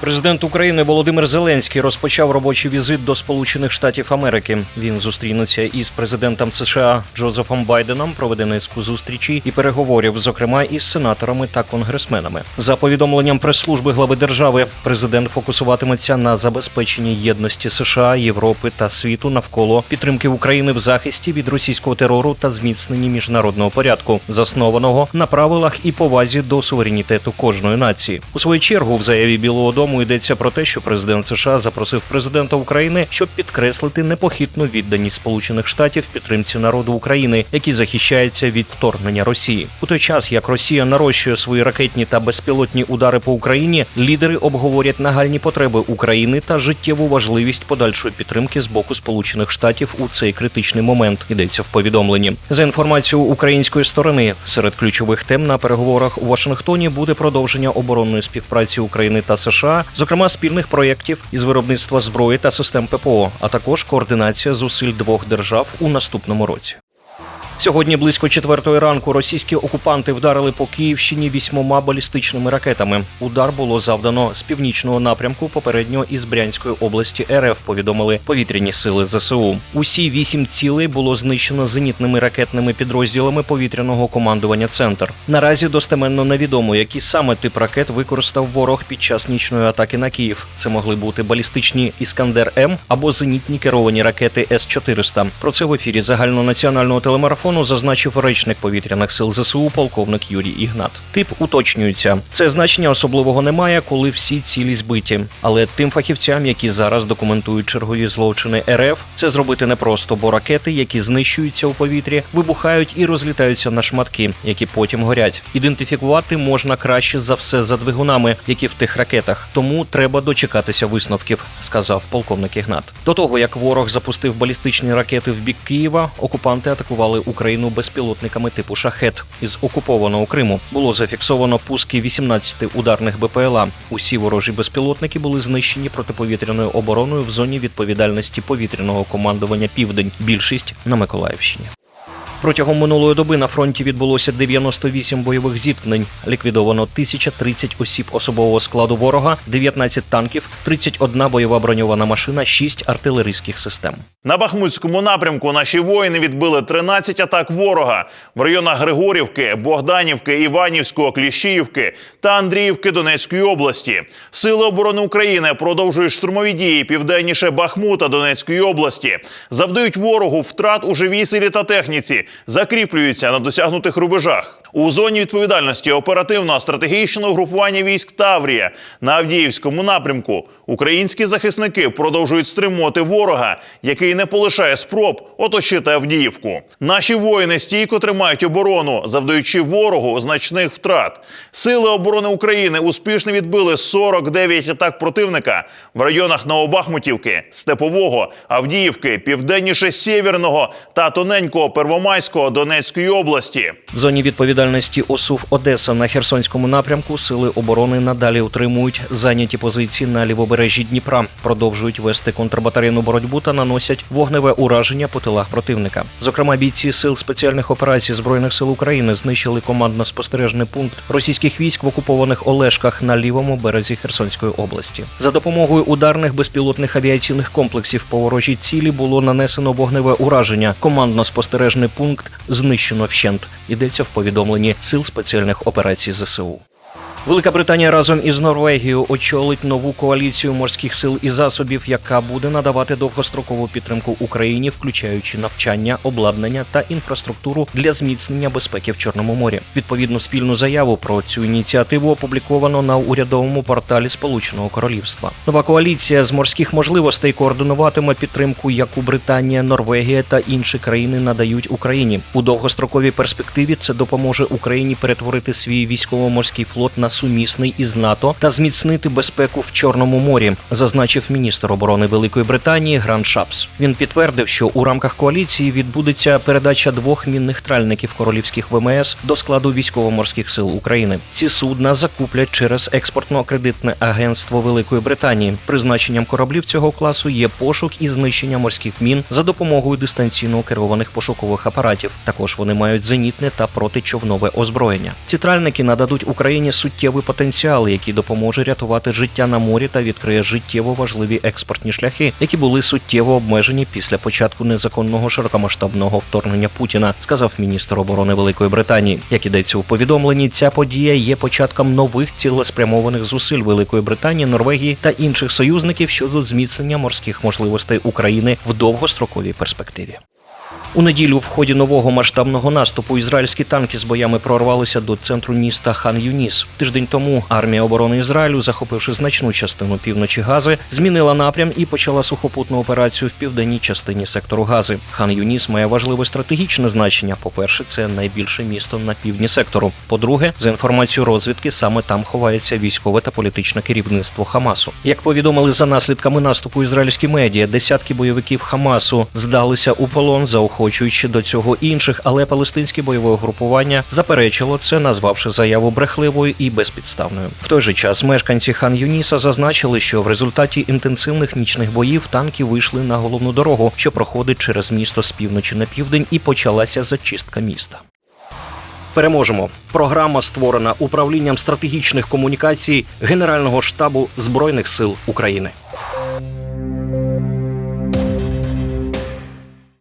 Президент України Володимир Зеленський розпочав робочий візит до Сполучених Штатів Америки. Він зустрінеться із президентом США Джозефом Байденом, проведе низку зустрічей і переговорів, зокрема із сенаторами та конгресменами. За повідомленням прес-служби глави держави, президент фокусуватиметься на забезпеченні єдності США, Європи та світу навколо підтримки України в захисті від російського терору та зміцненні міжнародного порядку, заснованого на правилах і повазі до суверенітету кожної нації. У свою чергу в заяві Білого Дому йдеться про те, що президент США запросив президента України, щоб підкреслити непохитну відданість Сполучених Штатів підтримці народу України, який захищається від вторгнення Росії. У той час як Росія нарощує свої ракетні та безпілотні удари по Україні, лідери обговорять нагальні потреби України та життєву важливість подальшої підтримки з боку Сполучених Штатів у цей критичний момент. Йдеться в повідомленні. За інформацією української сторони, серед ключових тем на переговорах у Вашингтоні буде продовження оборонної співпраці України та США, зокрема спільних проєктів із виробництва зброї та систем ППО, а також координація зусиль двох держав у наступному році. Сьогодні близько четвертої ранку російські окупанти вдарили по Київщині вісьмома балістичними ракетами. Удар було завдано з північного напрямку, попередньо із Брянської області РФ. Повідомили повітряні сили ЗСУ. Усі вісім цілей було знищено зенітними ракетними підрозділами повітряного командування. Центр наразі достеменно невідомо, який саме тип ракет використав ворог під час нічної атаки на Київ. Це могли бути балістичні Іскандер М або зенітні керовані ракети С 400 Про це в ефірі загальнонаціонального телемарафону зазначив речник повітряних сил ЗСУ полковник Юрій Ігнат. Тип уточнюється. Це значення особливого немає, коли всі цілі збиті. Але тим фахівцям, які зараз документують чергові злочини РФ, це зробити непросто, бо ракети, які знищуються у повітрі, вибухають і розлітаються на шматки, які потім горять. Ідентифікувати можна краще за все за двигунами, які в тих ракетах. Тому треба дочекатися висновків, сказав полковник Ігнат. До того як ворог запустив балістичні ракети в бік Києва, окупанти атакували Україну безпілотниками типу шахет із окупованого Криму. Було зафіксовано пуски 18 ударних БПЛА. Усі ворожі безпілотники були знищені протиповітряною обороною в зоні відповідальності повітряного командування Південь. Більшість на Миколаївщині. Протягом минулої доби на фронті відбулося 98 бойових зіткнень. Ліквідовано 1030 осіб особового складу ворога, 19 танків, 31 бойова броньована машина, 6 артилерійських систем. На Бахмутському напрямку наші воїни відбили 13 атак ворога в районах Григорівки, Богданівки, Іванівського, Кліщіївки та Андріївки Донецької області. Сили оборони України продовжують штурмові дії південніше Бахмута Донецької області, завдають ворогу втрат у живій силі та техніці, закріплюються на досягнутих рубежах. У зоні відповідальності оперативного стратегічного групування військ Таврія на Авдіївському напрямку українські захисники продовжують стримувати ворога, який не полишає спроб оточити Авдіївку. Наші воїни стійко тримають оборону, завдаючи ворогу значних втрат. Сили оборони України успішно відбили 49 атак противника в районах Новобахмутівки, Степового, Авдіївки, південніше Сєвєрного та тоненького Первомайського Донецької області. В зоні відповідальності ОСУВ Одеса на Херсонському напрямку сили оборони надалі утримують зайняті позиції на лівобережжі Дніпра, продовжують вести контрбатарейну боротьбу та наносять вогневе ураження по тилах противника. Зокрема, бійці сил спеціальних операцій збройних сил України знищили командно-спостережний пункт російських військ в окупованих Олешках на лівому березі Херсонської області. За допомогою ударних безпілотних авіаційних комплексів по ворожій цілі було нанесено вогневе ураження. Командно-спостережний пункт знищено вщент. Йдеться в повідомленні сил спеціальних операцій ЗСУ. Велика Британія разом із Норвегією очолить нову коаліцію морських сил і засобів, яка буде надавати довгострокову підтримку Україні, включаючи навчання, обладнання та інфраструктуру для зміцнення безпеки в Чорному морі. Відповідну спільну заяву про цю ініціативу опубліковано на урядовому порталі Сполученого Королівства. Нова коаліція з морських можливостей координуватиме підтримку, яку Британія, Норвегія та інші країни надають Україні. У довгостроковій перспективі це допоможе Україні перетворити свій військово-морський флот на сумісний із НАТО та зміцнити безпеку в Чорному морі, зазначив міністр оборони Великої Британії Гран Шапс. Він підтвердив, що у рамках коаліції відбудеться передача двох мінних тральників королівських ВМС до складу військово-морських сил України. Ці судна закуплять через експортно-кредитне агентство Великої Британії. Призначенням кораблів цього класу є пошук і знищення морських мін за допомогою дистанційно керованих пошукових апаратів. Також вони мають зенітне та протичовнове озброєння. Ці тральники нададуть Україні суттєвий потенціал, який допоможе рятувати життя на морі та відкриє життєво важливі експортні шляхи, які були суттєво обмежені після початку незаконного широкомасштабного вторгнення Путіна, сказав міністр оборони Великої Британії. Як ідеться у повідомленні, ця подія є початком нових цілеспрямованих зусиль Великої Британії, Норвегії та інших союзників щодо зміцнення морських можливостей України в довгостроковій перспективі. У неділю в ході нового масштабного наступу ізраїльські танки з боями прорвалися до центру міста Хан Юніс. Тиждень тому армія оборони Ізраїлю, захопивши значну частину півночі Гази, змінила напрям і почала сухопутну операцію в південній частині сектору Гази. Хан Юніс має важливе стратегічне значення. По-перше, це найбільше місто на півдні сектору. По-друге, за інформацією розвідки, саме там ховається військове та політичне керівництво Хамасу. Як повідомили за наслідками наступу ізраїльські медіа, десятки бойовиків Хамасу здалися у полон, заохочуючи до цього інших, але палестинське бойове групування заперечило це, назвавши заяву брехливою і безпідставною. В той же час мешканці хан Юніса зазначили, що в результаті інтенсивних нічних боїв танки вийшли на головну дорогу, що проходить через місто з півночі на південь, і почалася зачистка міста. Переможемо. Програма створена управлінням стратегічних комунікацій Генерального штабу Збройних сил України.